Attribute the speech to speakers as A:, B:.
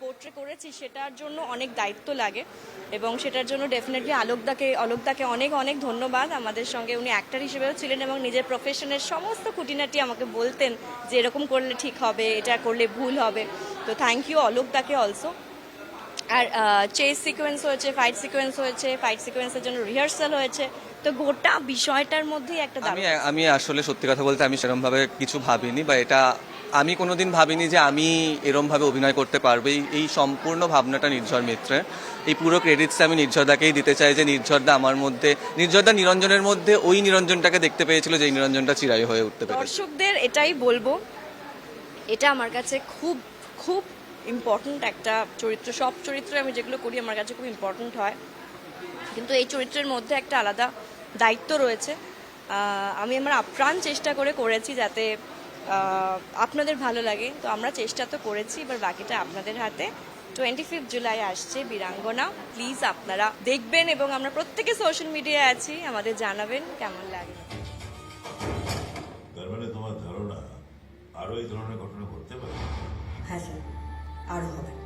A: Portray করেছি সেটার জন্য অনেক দায়িত্ব লাগে এবং সেটার জন্য ডেফিনেটলি আলোকদাকে অলোকদাকে অনেক অনেক ধন্যবাদ। আমাদের সঙ্গে উনি অ্যাক্টর হিসেবেও ছিলেন এবং নিজের প্রফেশনের সমস্ত খুঁটিনাটি আমাকে বলতেন যে এরকম করলে ঠিক হবে এটা করলে ভুল হবে। তো থ্যাংক ইউ অলোকদাকে অলসো আর চেস সিকোয়েন্স হয়েছে ফাইট সিকোয়েন্স হয়েছে ফাইট সিকোয়েন্সের জন্য রিহার্সাল হয়েছে। তো গোটা বিষয়টার মধ্যেই একটা
B: আমি আমি আসলে সত্যি কথা বলতে আমি সেরকম ভাবে কিছু ভাবিনি বা এটা আমি কোনোদিন ভাবিনি যে আমি এরমভাবে অভিনয় করতে পারব। এই- সম্পূর্ণ ভাবনাটা নির্ঝর মিত্রের। এই পুরো ক্রেডিটস আমি নির্ঝরদাকেই দিতে চাই যে নির্ঝরদা আমার মধ্যে, নির্ঝরদা নিরঞ্জনের মধ্যে ওই নিরঞ্জনটাকে দেখতে পেয়েছিল যে নিরঞ্জনটা চিরাই হয়ে উঠতে পারে
A: দর্শকদের এটাই বলব, এটা আমার কাছে খুব খুব ইম্পর্ট্যান্ট একটা চরিত্র। সব চরিত্র আমি যেগুলো করি আমার কাছে খুব ইম্পর্ট্যান্ট হয়। কিন্তু এই চরিত্রের মধ্যে একটা আলাদা দায়িত্ব রয়েছে। আমি আমার আপ্রাণ চেষ্টা করে করেছি যাতে আপনাদের ভালো লাগে। তো আমরা চেষ্টা তো করেছি এবার বাকিটা আপনাদের হাতে। টোয়েন্টি ফিফথ জুলাই আসছে বীরাঙ্গনা। প্লিজ আপনারা দেখবেন এবং আমরা প্রত্যেকে সোশ্যাল মিডিয়ায় আছি। আমাদের জানাবেন কেমন লাগে।
C: তার মানে তোমার ধারণা আরও এই ধরনের ঘটনা ঘটতে পারে?
D: হ্যাঁ স্যার। আরও হবে।